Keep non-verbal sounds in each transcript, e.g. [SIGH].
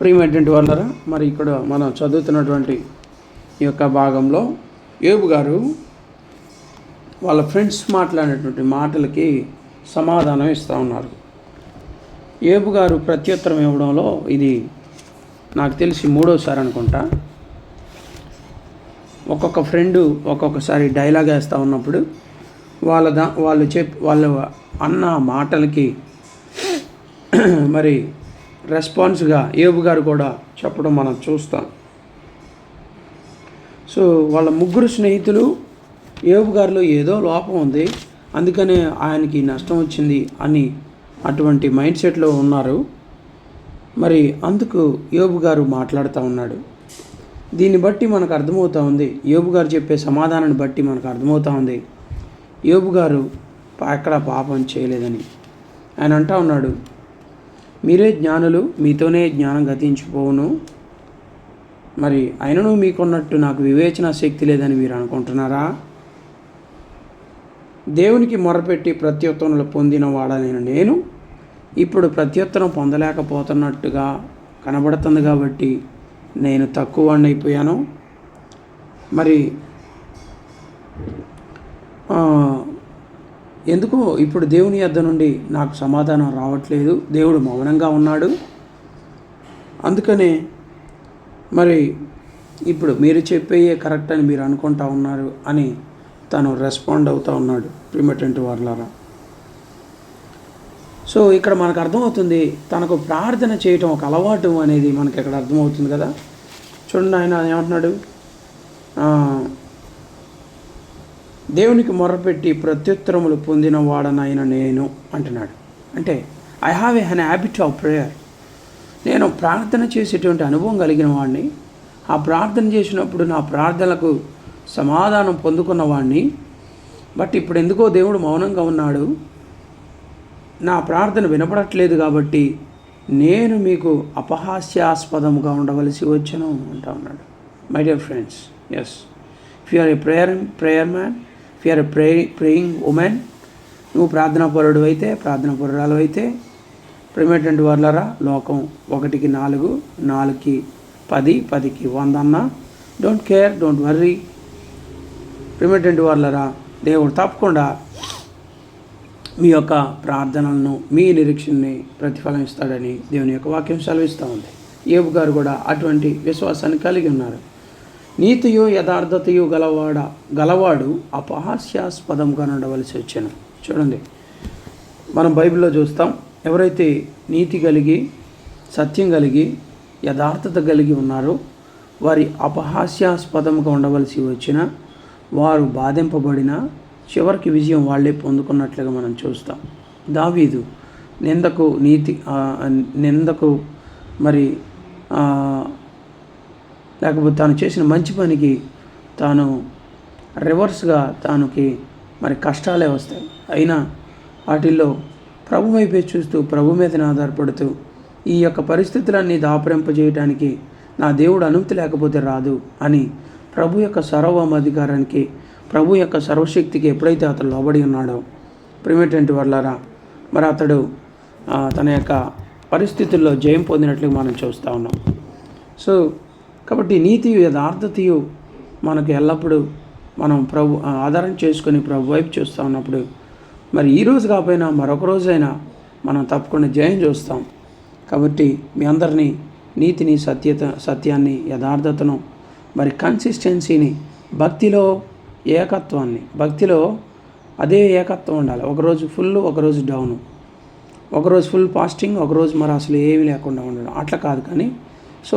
ప్రియమైనటువంటి వాళ్ళరా మరి ఇక్కడ మనం చదువుతున్నటువంటి ఈ యొక్క భాగంలో ఏబు గారు వాళ్ళ ఫ్రెండ్స్ మాట్లాడినటువంటి మాటలకి సమాధానం ఇస్తూ ఉన్నారు. ఏబు గారు ప్రత్యుత్తరం ఇవ్వడంలో ఇది నాకు తెలిసి మూడోసారి అనుకుంటా. ఒక్కొక్క ఫ్రెండు ఒక్కొక్కసారి డైలాగ్ వేస్తూ ఉన్నప్పుడు వాళ్ళ దా వాళ్ళు చెప్ వాళ్ళు అన్న మాటలకి [CLEARS THROAT] మరి రెస్పాన్స్గా ఏబు గారు కూడా చెప్పడం మనం చూస్తాం. సో వాళ్ళ ముగ్గురు స్నేహితులు ఏబు గారిలో ఏదో లోపం ఉంది. అందుకనే ఆయనకి నష్టం వచ్చింది అని అటువంటి మైండ్ సెట్లో ఉన్నారు. మరి అందుకు యోబు గారు మాట్లాడుతూ ఉన్నాడు. దీన్ని బట్టి మనకు అర్థమవుతా ఉంది. యోబు గారు చెప్పే సమాధానాన్ని బట్టి మనకు అర్థమవుతా ఉంది. యోబు గారు ఎక్కడా ఎక్కడ పాపం చేయలేదని. ఆయన అంటా ఉన్నాడు మీరే జ్ఞానులు మీతోనే జ్ఞానం గతించిపోవును. మరి ఆయనను మీకున్నట్టు నాకు వివేచన శక్తి లేదని మీరు అనుకుంటున్నారా? దేవునికి మొరపెట్టి ప్రత్యుత్తరములు పొందిన వాడనైన నేను ఇప్పుడు ప్రత్యుత్తరం పొందలేకపోతున్నట్టుగా కనబడుతుంది కాబట్టి నేను తక్కువ అయిపోయాను మరి ఎందుకో? ఇప్పుడు దేవుని యొద్ద నుండి నాకు సమాధానం రావట్లేదు. దేవుడు మౌనంగా ఉన్నాడు. అందుకనే మరి ఇప్పుడు మీరు చెప్పేయే కరెక్ట్ అని మీరు అనుకుంటా ఉన్నారు అని తను రెస్పాండ్ అవుతూ ఉన్నాడు ప్రిమటెంట్ వార్లారా. సో ఇక్కడ మనకు అర్థమవుతుంది తనకు ప్రార్థన చేయటం ఒక అలవాటు అనేది మనకి ఇక్కడ అర్థమవుతుంది కదా. చూడండి ఆయన ఏమంటున్నాడు? దేవునికి మొర్రపెట్టి ప్రత్యుత్తరములు పొందిన వాడనైన నేను అంటున్నాడు. అంటే ఐ హ్యావ్ ఏ హన్ హ్యాబిట్ ఆఫ్ ప్రేయర్ నేను ప్రార్థన చేసేటువంటి అనుభవం కలిగిన వాడిని ఆ ప్రార్థన చేసినప్పుడు నా ప్రార్థనలకు సమాధానం పొందుకున్న వాడిని బట్ ఇప్పుడు ఎందుకో దేవుడు మౌనంగా ఉన్నాడు. నా ప్రార్థన వినపడట్లేదు కాబట్టి నేను మీకు అపహాస్యాస్పదముగా ఉండవలసి వచ్చను అంటా ఉన్నాడు. My dear friends yes if you are a prayer prayer man if you are pray praying women నువ్వు ప్రార్థనా పరుడు అయితే ప్రార్థనా పరురాలు అయితే ప్రేమేటువంటి వర్లరా లోకం ఒకటికి నాలుగు నాలుగుకి పది పదికి వంద అన్న డోంట్ కేర్ డోంట్ వర్రీ ప్రేమేటువంటి వర్లరా దేవుడు తప్పకుండా మీ యొక్క ప్రార్థనలను మీ నిరీక్షణని ప్రతిఫలం ఇస్తాడని దేవుని యొక్క వాక్యం సెలవిస్తూ ఉంది. ఏబు గారు కూడా అటువంటి విశ్వాసాన్ని కలిగి ఉన్నారు. నీతియు యథార్థతయు గలవాడ గలవాడు అపహాస్యాస్పదంగా ఉండవలసి వచ్చాను. చూడండి మనం బైబిల్లో చూస్తాం ఎవరైతే నీతి కలిగి సత్యం కలిగి యథార్థత కలిగి ఉన్నారో వారి అపహాస్యాస్పదముగా ఉండవలసి వచ్చిన వారు బాధింపబడిన చివరికి విజయం వాళ్ళే పొందుకున్నట్లుగా మనం చూస్తాం. దావీదు నిందకు నీతి నిందకు మరి లేకపోతే తాను చేసిన మంచి పనికి తాను రివర్స్గా తానుకి మరి కష్టాలే వస్తాయి. అయినా వాటిల్లో ప్రభు వైపే చూస్తూ ప్రభు మీదనే ఆధారపడుతూ ఈ యొక్క పరిస్థితులన్నీ దాపరింపజేయటానికి నా దేవుడు అనుమతి లేకపోతే రాదు అని ప్రభు యొక్క సర్వమాధికారానికి ప్రభు యొక్క సర్వశక్తికి ఎప్పుడైతే అతడు లోబడి ఉన్నాడో ప్రిమిటెంట్ వర్లారా మరి అతడు తన యొక్క పరిస్థితుల్లో జయం పొందినట్లుగా మనం చూస్తూ ఉన్నాం. సో కాబట్టి నీతి యథార్థతయు మనకు ఎల్లప్పుడూ మనం ప్రభు ఆధారం చేసుకొని ప్రభు వైపు చూస్తూ ఉన్నప్పుడు మరి ఈ రోజు కాకపోయినా మరొక రోజైనా మనం తప్పకుండా జయం చూస్తాం. కాబట్టి మీ అందరినీ నీతిని సత్యత సత్యాన్ని యథార్థతను మరి కన్సిస్టెన్సీని భక్తిలో ఏకత్వాన్ని భక్తిలో అదే ఏకత్వం ఉండాలి. ఒకరోజు ఫుల్ ఒకరోజు డౌను ఒకరోజు ఫుల్ ఫాస్టింగ్ ఒకరోజు మరి అసలు ఏమీ లేకుండా ఉండడం. అట్లా కాదు కానీ సో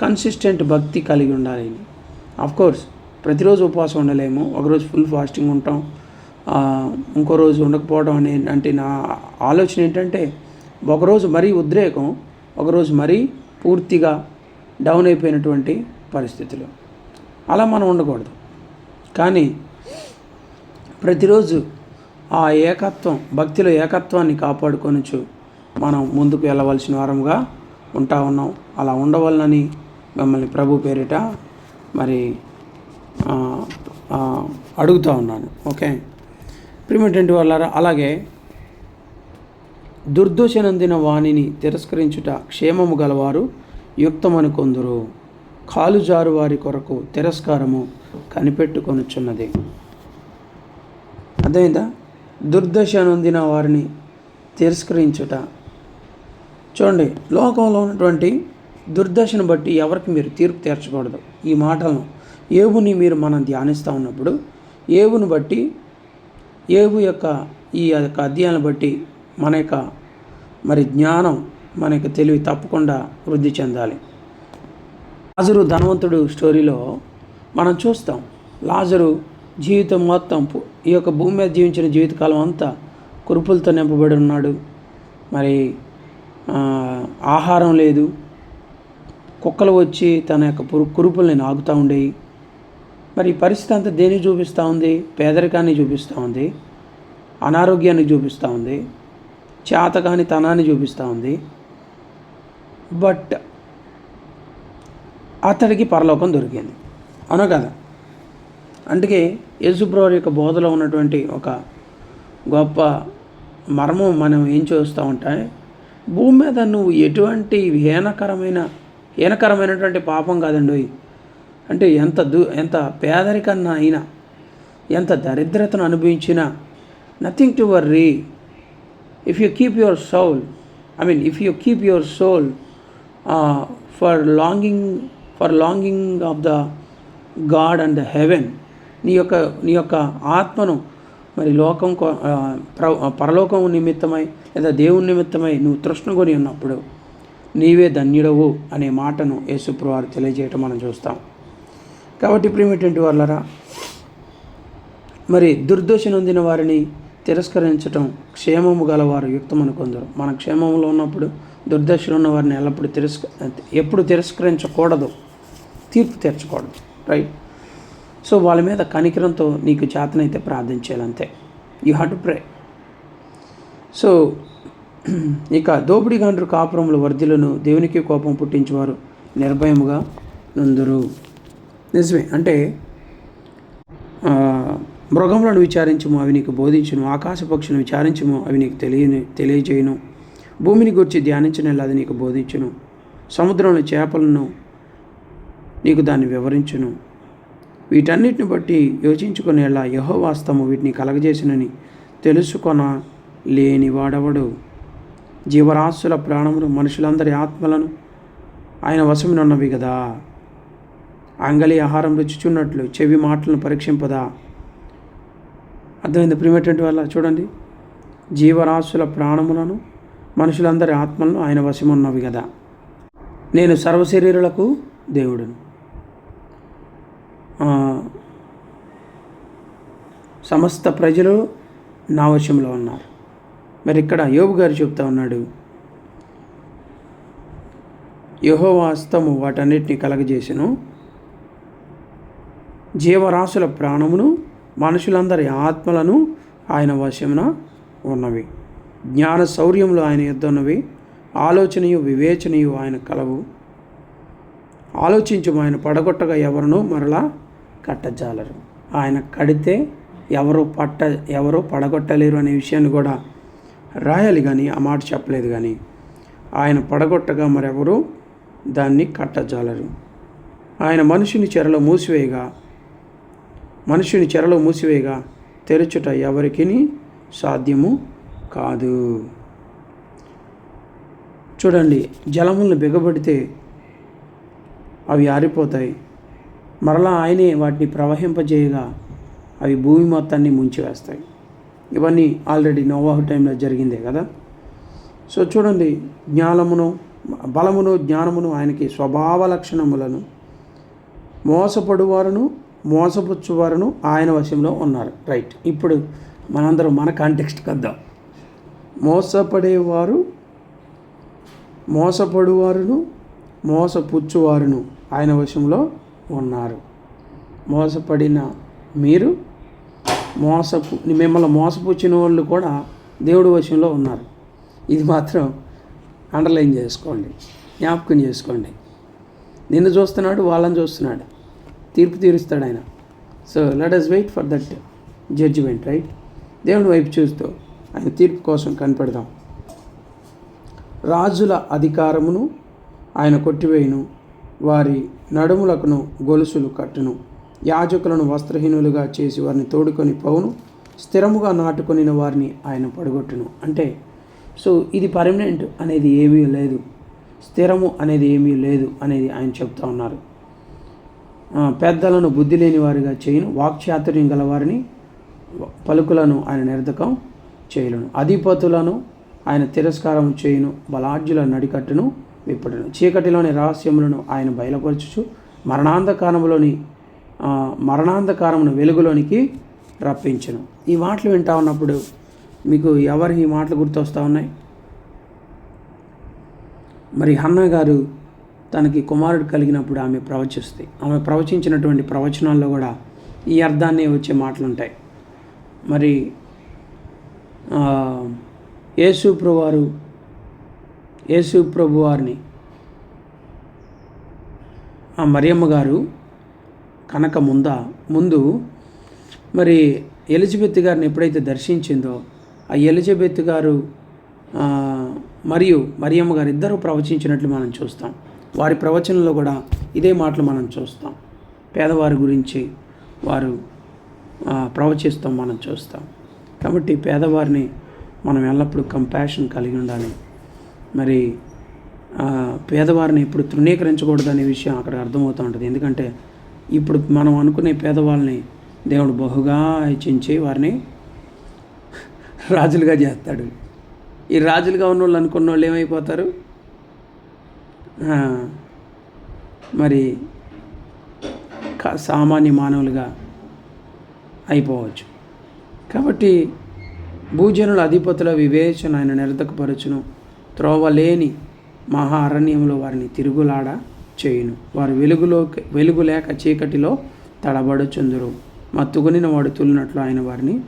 కన్సిస్టెంట్ భక్తి కలిగి ఉండాలి. ఆఫ్ కోర్స్ ప్రతిరోజు ఉపవాసం ఉండలేము. ఒకరోజు ఫుల్ ఫాస్టింగ్ ఉంటాం. ఇంకో రోజు ఉండకపోవడం అనే అంటే నా ఆలోచన ఏంటంటే ఒకరోజు మరీ ఉద్రేకం ఒకరోజు మరీ పూర్తిగా డౌన్ అయిపోయినటువంటి పరిస్థితులు. అలా మనం ఉండకూడదు. కానీ ప్రతిరోజు ఆ ఏకత్వం భక్తిలో ఏకత్వాన్ని కాపాడుకొనుచు మనం ముందుకు వెళ్ళవలసిన వారంగా ఉంటా ఉన్నాం. అలా ఉండవలనని మిమ్మల్ని ప్రభు పేరిట మరి అడుగుతూ ఉన్నాను. ఓకే? ప్రిమిటెంట్ వాళ్ళారా అలాగే దుర్దోషనందిన వాణిని తిరస్కరించుట క్షేమము గలవారు యుక్తమని కొందరు. కాలుజారు వారి కొరకు తిరస్కారము కనిపెట్టుకొనుచున్నది. అర్థమైందా? దుర్దశ నొందిన వారిని తిరస్కరించుట. చూడండి లోకంలో ఉన్నటువంటి దుర్దశను బట్టి ఎవరికి మీరు తీర్పు తీర్చకూడదు. ఈ మాటలను ఏవుని మీరు మనం ధ్యానిస్తూ ఉన్నప్పుడు ఏవుని బట్టి ఏవు యొక్క ఈ యొక్క అధ్యాయాన్ని బట్టి మన యొక్క మరి జ్ఞానం మన యొక్క తెలివి తప్పకుండా వృద్ధి చెందాలి. లాజరు ధనవంతుడు స్టోరీలో మనం చూస్తాం లాజరు జీవితం మొత్తం ఈ యొక్క భూమి మీద జీవించిన జీవితకాలం అంతా కురుపులతో నింపబడి ఉన్నాడు. మరి ఆహారం లేదు కుక్కలు వచ్చి తన యొక్క పురు కురుపుల్ని నాగుతూ ఉండేవి మరి పరిస్థితి అంతా దేన్ని చూపిస్తూ ఉంది? పేదరికాన్ని చూపిస్తూ ఉంది. అనారోగ్యాన్ని చూపిస్తూ ఉంది. చేతకాని తనాన్ని చూపిస్తూ ఉంది. బట్ అతడికి పరలోకం దొరికింది. అవునా కదా? అందుకే యేసుప్రభు యొక్క బోధలో ఉన్నటువంటి ఒక గొప్ప మర్మం మనం ఏం చూస్తూ ఉంటాయి భూమి మీద నువ్వు ఎటువంటి హీనకరమైన హీనకరమైనటువంటి పాపం కాదండి అంటే ఎంత దు ఎంత పేదరికన్నా అయినా ఎంత దరిద్రతను అనుభవించినా nothing to worry if you keep your soul I mean if you keep your soul for longing for longing of the God and the heaven నీ యొక్క నీ యొక్క ఆత్మను మరి లోకం కొ- ప్ర- పరలోకం నిమిత్తమై లేదా దేవుని నిమిత్తమై నువ్వు తృష్ణకొని ఉన్నప్పుడు నీవే ధన్యుడవు అనే మాటను యేసుప్రవారు తెలియజేయటం మనం చూస్తాం. కాబట్టి ప్రియమైనటువంటి వాళ్ళరా మరి దుర్దోష నొందిన వారిని తిరస్కరించటం క్షేమము గలవారు యుక్తమని కొందరు. మన క్షేమంలో ఉన్నప్పుడు దుర్దశలో ఉన్న వారిని ఎల్లప్పుడూ తిరస్క ఎప్పుడు తిరస్కరించకూడదు. తీర్పు తీర్చకూడదు. రైట్? సో వాళ్ళ మీద కనికరంతో నీకు చేతనైతే ప్రార్థించేయాలంతే you have to pray. So ఇక దోపిడిగాండ్రు కాపురముల వర్ధిలను దేవునికి కోపం పుట్టించేవారు నిర్భయముగా నుందురు. నిజమే అంటే మృగములను విచారించము అవి నీకు బోధించును ఆకాశ పక్షులను విచారించము అవి నీకు తెలియని తెలియజేయును భూమిని గురించి ధ్యానించిన అది నీకు బోధించును సముద్రంలో చేపలను నీకు దాన్ని వివరించును. వీటన్నిటిని బట్టి యోచించుకునేలా యహోవాస్తము వీటిని కలగజేసినని తెలుసుకొన లేని వాడవడు జీవరాశుల ప్రాణములు మనుషులందరి ఆత్మలను ఆయన వశమునున్నవి కదా అంగలి ఆహారం రుచిచున్నట్లు చెవి మాటలను పరీక్షింపదా. అర్థమైంది ప్రియమైనటువంటి వల్ల చూడండి. జీవరాశుల ప్రాణములను మనుషులందరి ఆత్మలను ఆయన వశమున్నవి కదా నేను సర్వశరీరులకు దేవుడును. సమస్త ప్రజలు నా వశంలో ఉన్నారు. మరి ఇక్కడ యోబు గారు చెప్తా ఉన్నాడు యహోవాస్తము వాటన్నిటిని కలగజేసెను. జీవరాశుల ప్రాణమును మనుషులందరి ఆత్మలను ఆయన వశమున ఉన్నవి. జ్ఞాన శౌర్యములు ఆయన ఎద్దున్నవి ఆలోచనయు వివేచనయు ఆయన కలవు. ఆలోచించము ఆయన పడగొట్టగా ఎవరునూ మరలా కట్టజాలరు. ఆయన కడితే ఎవరు పట్ట ఎవరు పడగొట్టలేరు అనే విషయాన్ని కూడా రాయాలి కానీ ఆ మాట చెప్పలేదు కానీ ఆయన పడగొట్టగా మరెవరు దాన్ని కట్టజాలరు. ఆయన మనుషుని చెరలో మూసివేయగా మనుషుని చెరలో మూసివేయగా తెరచుట ఎవరికి సాధ్యము కాదు. చూడండి జలములను బిగబడితే అవి ఆరిపోతాయి. మరలా ఆయనే వాటిని ప్రవహింపజేయగా అవి భూమి మొత్తాన్ని ముంచివేస్తాయి. ఇవన్నీ ఆల్రెడీ నోవాహు టైంలో జరిగిందే కదా? సో చూడండి జ్ఞానమును బలమును జ్ఞానమును ఆయనకి స్వభావ లక్షణములను మోసపడువారును మోసపుచ్చువారును ఆయన వశంలో ఉన్నారు. రైట్. ఇప్పుడు మనందరం మన కాంటెక్స్ట్ కద్దాం. మోసపడేవారు మోసపడువారును మోసపుచ్చువారును ఆయన వశంలో ఉన్నారు. మోసపడిన మీరు మోసపు మిమ్మల్ని మోసపుచ్చిన వాళ్ళు కూడా దేవుడి వశంలో ఉన్నారు. ఇది మాత్రం అండర్లైన్ చేసుకోండి జ్ఞాపకం చేసుకోండి. నిన్ను చూస్తున్నాడు వాళ్ళని చూస్తున్నాడు. తీర్పు తీరుస్తాడు ఆయన. So let us wait for that judgement right దేవుని వైపు చూస్తూ ఆయన తీర్పు కోసం కనిపెడదాం. రాజుల అధికారమును ఆయన కొట్టివేయును వారి నడుములకును గొలుసులు కట్టును. యాజకులను వస్త్రహీనులుగా చేసి వారిని తోడుకొని పౌను స్థిరముగా నాటుకొని వారిని ఆయన పడగొట్టును. అంటే సో ఇది పర్మనెంట్ అనేది ఏమీ లేదు. స్థిరము అనేది ఏమీ లేదు అనేది ఆయన చెప్తా ఉన్నారు. పెద్దలను బుద్ధి లేని వారిగా చేయను వాక్చాతుర్యం గల వారిని పలుకులను ఆయన నిర్ధకం చేయలను అధిపతులను ఆయన తిరస్కారం చేయును బలాఢ్యుల నడికట్టును విప్పడును. చీకటిలోని రహస్యములను ఆయన బయలుపరచుచు మరణాంధకారంలోని మరణాంధకారమును వెలుగులోనికి రప్పించను. ఈ మాటలు వింటా ఉన్నప్పుడు మీకు ఎవరి ఈ మాటలు గుర్తొస్తూ ఉన్నాయి? మరి హన్న గారు తనకి కుమారుడు కలిగినప్పుడు ఆమె ప్రవచిస్తుంది ఆమె ప్రవచించినటువంటి ప్రవచనాల్లో కూడా ఈ అర్థాన్ని వచ్చే మాటలు ఉంటాయి మరి ఆ, యేసు ప్రభువారు యేసు ప్రభు వారిని ఆ మరియమ్మ గారు కనక ముంద ముందు మరి ఎలిజబెత్ గారిని ఎప్పుడైతే దర్శించిందో ఆ ఎలిజబెత్ గారు మరియు మరియమ్మ గారు ఇద్దరు ప్రవచించినట్లు మనం చూస్తాం. వారి ప్రవచనంలో కూడా ఇదే మాటలు మనం చూస్తాం. పేదవారి గురించి వారు ప్రవచిస్తాం మనం చూస్తాం. కాబట్టి పేదవారిని మనం ఎల్లప్పుడూ కంపాషన్ కలిగి ఉండాలి. మరి పేదవారిని ఇప్పుడు తృణీకరించకూడదు అనే విషయం అక్కడ అర్థమవుతూ ఉంటుంది. ఎందుకంటే ఇప్పుడు మనం అనుకునే పేదవాళ్ళని దేవుడు బహుగా హెచ్చించి వారిని రాజులుగా చేస్తాడు. ఈ రాజులుగా ఉన్న వాళ్ళు అనుకున్న వాళ్ళు ఏమైపోతారు మరి సామాన్య మానవులుగా అయిపోవచ్చు. కాబట్టి భూజనుల అధిపతుల వివేచన ఆయన నిరతకపరచును. త్రోవ లేని మహా అరణ్యంలో వారిని తిరుగులాడ చేయును. వారు వెలుగులో వెలుగు లేక చీకటిలో తడబడుచుందురు. మత్తుకొనిన వాడు తులినట్లు ఆయన వారిని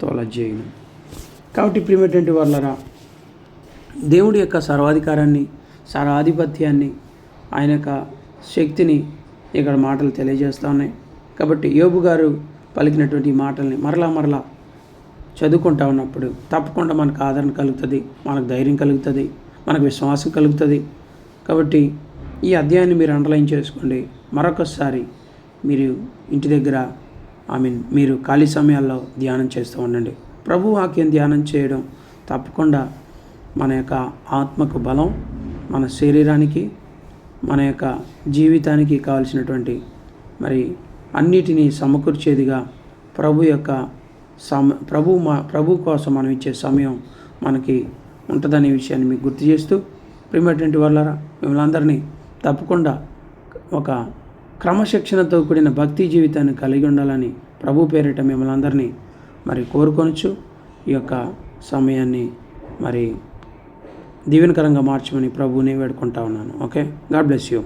తోలజేయును. కాబట్టి ప్రియమైనటువంటి వాళ్ళరా దేవుడి యొక్క సర్వాధికారాన్ని సర్వాధిపత్యాన్ని ఆయన యొక్క శక్తిని ఇక్కడ మాటలు తెలియజేస్తూ ఉన్నాయి. కాబట్టి యోబు గారు పలికినటువంటి ఈ మాటల్ని మరలా మరలా చదువుకుంటా ఉన్నప్పుడు తప్పకుండా మనకు ఆదరణ కలుగుతుంది మనకు ధైర్యం కలుగుతుంది మనకు విశ్వాసం కలుగుతుంది. కాబట్టి ఈ అధ్యాయాన్ని మీరు అండర్లైన్ చేసుకోండి. మరొకసారి మీరు ఇంటి దగ్గర ఐ మీన్ మీరు ఖాళీ సమయాల్లో ధ్యానం చేస్తూ ఉండండి. ప్రభు వాక్యం ధ్యానం చేయడం తప్పకుండా మన యొక్క ఆత్మకు బలం మన శరీరానికి మన యొక్క జీవితానికి కావలసినటువంటి మరి అన్నిటినీ సమకూర్చేదిగా ప్రభు యొక్క సమ ప్రభు మా ప్రభు కోసం మనం ఇచ్చే సమయం మనకి ఉంటుందనే విషయాన్ని మీకు గుర్తు చేస్తూ ప్రియమైనటువంటి వాళ్ళరా మిమ్మల్ని అందరినీ తప్పకుండా ఒక క్రమశిక్షణతో కూడిన భక్తి జీవితాన్ని కలిగి ఉండాలని ప్రభు పేరిట మిమ్మల్ని అందరినీ మరి కోరుకొనొచ్చు ఈ యొక్క సమయాన్ని మరి దీవెనకరంగా మార్చమని ప్రభువుని వేడుకుంటా ఉన్నాను. ఓకే? God bless you